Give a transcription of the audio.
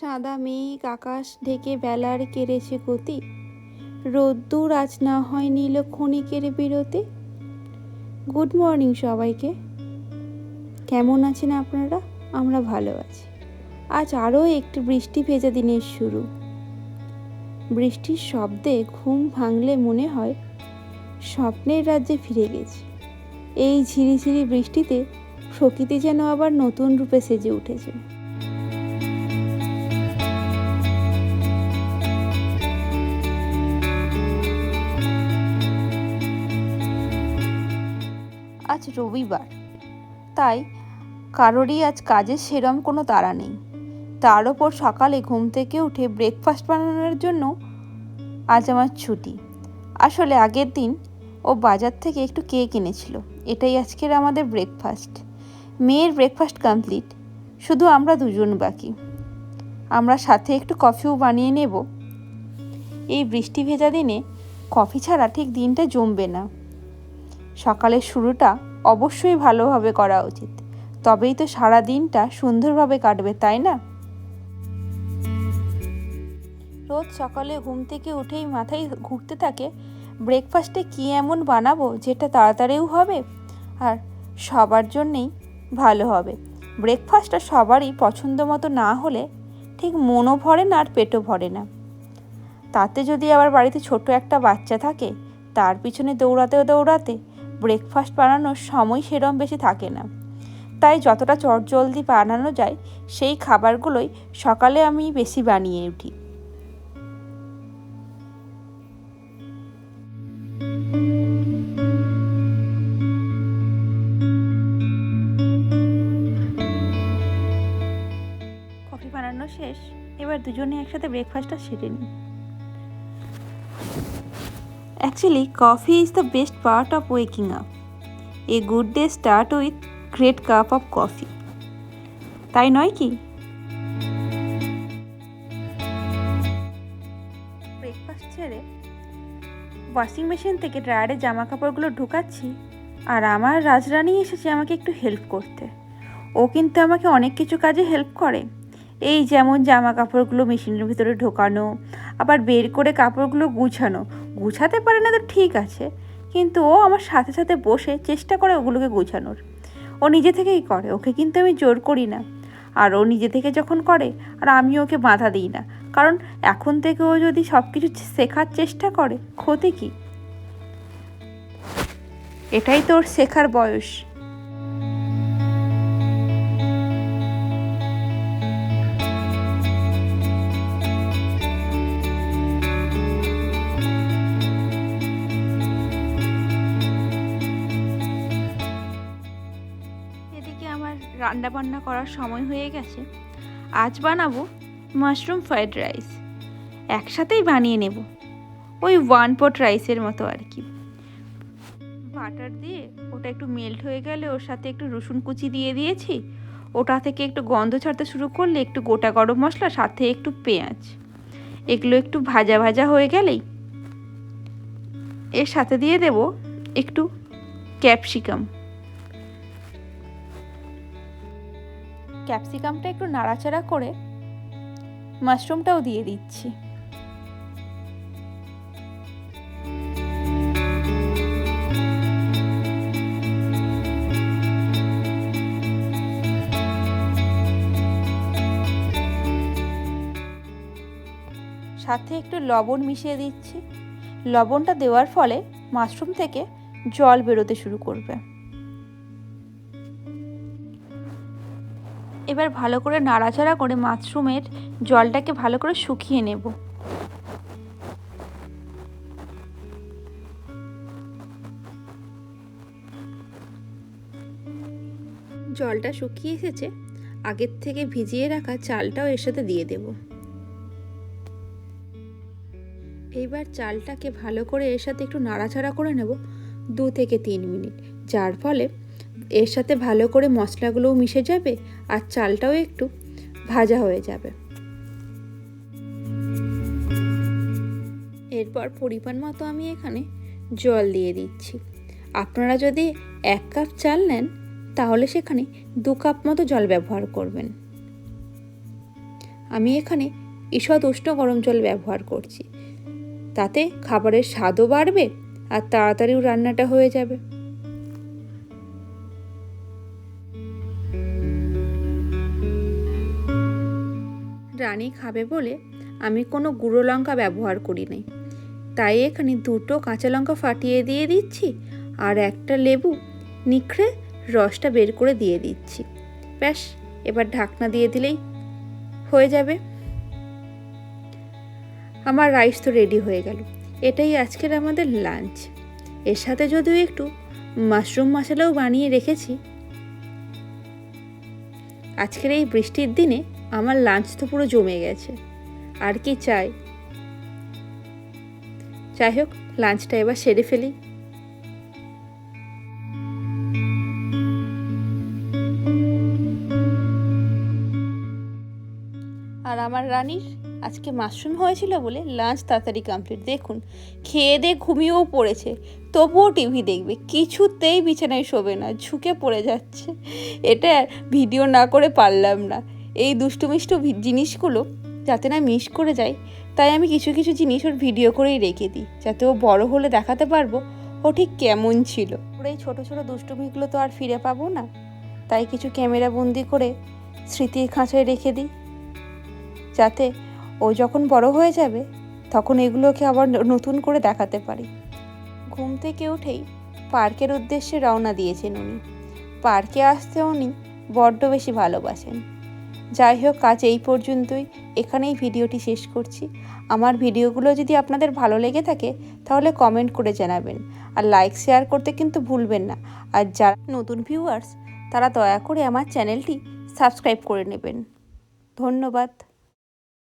সাদা মেঘ আকাশ ঢেকে বেলার কেড়েছে গতি। রোদ্দুর আজ না হয় নীল ক্ষণিকের বিরতি। গুড মর্নিং সবাইকে। কেমন আছেন আপনারা? আমরা ভালো আছি। আজ আরও একটি বৃষ্টি ভেজা দিনের শুরু। বৃষ্টির শব্দে ঘুম ভাঙলে মনে হয় স্বপ্নের রাজ্যে ফিরে গেছি। এই ঝিরিঝিরি বৃষ্টিতে প্রকৃতি যেন আবার নতুন রূপে সেজে উঠেছে। রবিবার। তাই কারোরই আজ কাজের সেরম কোনো তাড়া নেই। তার ওপর সকালে ঘুম থেকে উঠে ব্রেকফাস্ট বানানোর জন্য আজ আমার ছুটি। আসলে আগের দিন ও বাজার থেকে একটু কেক এনেছিল। এটাই আজকের আমাদের ব্রেকফাস্ট মেয়ের ব্রেকফাস্ট কমপ্লিট শুধু আমরা দুজন বাকি। আমরা সাথে একটু কফিও বানিয়ে নেব। এই বৃষ্টি ভেজা দিনে কফি ছাড়া ঠিক দিনটা জমবে না। সকালের শুরুটা অবশ্যই ভালোভাবে করা উচিত। তবেই তো সারা দিনটা সুন্দরভাবে কাটবে, তাই না? রোজ সকালে ঘুম থেকে উঠেই মাথায় ঘুরতে থাকে, ব্রেকফাস্টে কী এমন বানাবো যেটা তাড়াতাড়িও হবে আর সবার জন্যেই ভালো হবে? ব্রেকফাস্টটা সবারই পছন্দ মতো না হলে ঠিক মনও ভরে না আর পেটও ভরে না। তাতে যদি আবার বাড়িতে ছোট একটা বাচ্চা থাকে, তার পিছনে দৌড়াতেও দৌড়াতে ব্রেকফাস্ট বানানোর সময় সেরম বেশি থাকে না। তাই যতটা চটজলদি বানানো যায়, সেই খাবারগুলোই সকালে আমি বেশি বানিয়ে উঠি। কফি বানানো শেষ, এবার দুজনে একসাথে ব্রেকফাস্টটা সেরে নিই। Actually, coffee is the best part of waking up. A good day start with great cup of coffee. তাই নয় কি ব্রেকফাস্ট ছেড়ে ওয়াশিং মেশিন থেকে ড্রায়ারে জামা কাপড়গুলো ঢুকাচ্ছি আর আমার রাজরানী এসেছে আমাকে একটু হেল্প করতে ও কিন্তু আমাকে অনেক কিছু কাজে হেল্প করে এই যেমন জামা কাপড়গুলো মেশিনের ভিতরে ঢোকানো আবার বের করে কাপড়গুলো গুছানো গুছাতে পারে না তো ঠিক আছে। কিন্তু ও আমার সাথে সাথে বসে চেষ্টা করে ওগুলোকে গুছানোর। ও নিজে থেকেই করে, ওকে কিন্তু আমি জোর করি না। আর ও নিজে থেকে যখন করে, আর আমি ওকে বাধা দিই না। কারণ এখন থেকে ও যদি সব কিছু শেখার চেষ্টা করে, ক্ষতি কী? এটাই তোর শেখার বয়স। রান্না বান্না করার সময় হয়ে গেছে। আজ বানাবো মাশরুম ফ্রাইড রাইস। একসাথেই বানিয়ে নেব। ওই ওয়ান পট রাইসের মতো আর কি। বাটার দিয়ে ওটা একটু মেল্ট হয়ে গেলে ওর সাথে একটু রসুন কুচি দিয়ে দিয়েছি। ওটা থেকে একটু গন্ধ ছাড়তে শুরু করলে একটু গোটা গরম মশলা সাথে একটু পেঁয়াজ। এগুলো একটু ভাজা ভাজা হয়ে গেলেই এর সাথে দিয়ে দেব একটু ক্যাপসিকাম। ক্যাপসিকামটা একটু নাড়াচাড়া করে মাশরুমটাও দিয়ে দিচ্ছি। সাথে একটু লবণ মিশিয়ে দিচ্ছি। লবণটা দেওয়ার ফলে মাশরুম থেকে জল বেরোতে শুরু করবে। এবার ভালো করে নাড়াচাড়া করে মাশরুমের জলটাকে ভালো করে শুকিয়ে নেব। জলটা শুকিয়ে এসেছে, আগের থেকে ভিজিয়ে রাখা চালটাও এর সাথে দিয়ে দেব। এইবার চালটাকে ভালো করে এর সাথে একটু নাড়াচাড়া করে নেব, দু থেকে তিন মিনিট, যার ফলে এর সাথে ভালো করে মশলাগুলোও মিশে যাবে আর চালটাও একটু ভাজা হয়ে যাবে। এরপর পরিমাণ মতো আমি এখানে জল দিয়ে দিচ্ছি। আপনারা যদি এক কাপ চাল নেন, তাহলে সেখানে দু কাপ মতো জল ব্যবহার করবেন। আমি এখানে ঈষৎ উষ্ণ গরম জল ব্যবহার করছি। তাতে খাবারের স্বাদও বাড়বে আর তাড়াতাড়িও রান্নাটা হয়ে যাবে। রানী খাবে বলে আমি কোনো গুঁড়ো লঙ্কা ব্যবহার করি নাই তাই এখানে দুটো কাঁচা লঙ্কা ফাটিয়ে দিয়ে দিচ্ছি আর একটা লেবু নিখড়ে রসটা বের করে দিয়ে দিচ্ছি। ব্যাস, এবার ঢাকনা দিয়ে দিলেই হয়ে যাবে। আমার রাইস তো রেডি হয়ে গেল। এটাই আজকের আমাদের লাঞ্চ। এর সাথে যদিও একটু মাশরুম মশলাও বানিয়ে রেখেছি। আজকের এই বৃষ্টির দিনে আমার লাঞ্চ তো পুরো জমে গেছে। আর কি চাই? যাই হোক লাঞ্চটা এবার সেরে ফেলি। আর আমার রানীর আজকে মাশরুম হয়েছিল বলে লাঞ্চ তাড়াতাড়ি কমপ্লিট দেখুন, খেয়ে দিয়ে ঘুমিয়েও পড়েছে। তবুও টিভি দেখবে, কিছুতেই বিছানায় শোবে না, ঝুঁকে পড়ে যাচ্ছে। এটা ভিডিও না করে পারলাম না। এই দুষ্টু মিষ্টু ভি- জিনিসগুলো যাতে না মিস করে যায়, তাই আমি কিছু কিছু জিনিস ওর ভিডিও করেই রেখে দিই, যাতে ও বড় হলে দেখাতে পারব ও ঠিক কেমন ছিল। ওর এই ছোটো ছোটো দুষ্টুমিগুলো তো আর ফিরে পাবো না, তাই কিছু ক্যামেরা বন্দি করে স্মৃতির খাঁচায় রেখে দিই, যাতে ও যখন বড় হয়ে যাবে, তখন এগুলোকে আবার নতুন করে দেখাতে পারি। ঘুম থেকে উঠেই পার্কের উদ্দেশ্যে রওনা দিয়েছেন উনি। পার্কে আসতে উনি বড্ড বেশি ভালোবাসেন। যাই হোক কাজ এই পর্যন্তই। এখানেই ভিডিওটি শেষ করছি। আমার ভিডিওগুলো যদি আপনাদের ভালো লেগে থাকে, তাহলে কমেন্ট করে জানাবেন। আর লাইক শেয়ার করতে কিন্তু ভুলবেন না। আর যারা নতুন ভিউয়ার্স তারা দয়া করে আমার চ্যানেলটি সাবস্ক্রাইব করে নেবেন। ধন্যবাদ।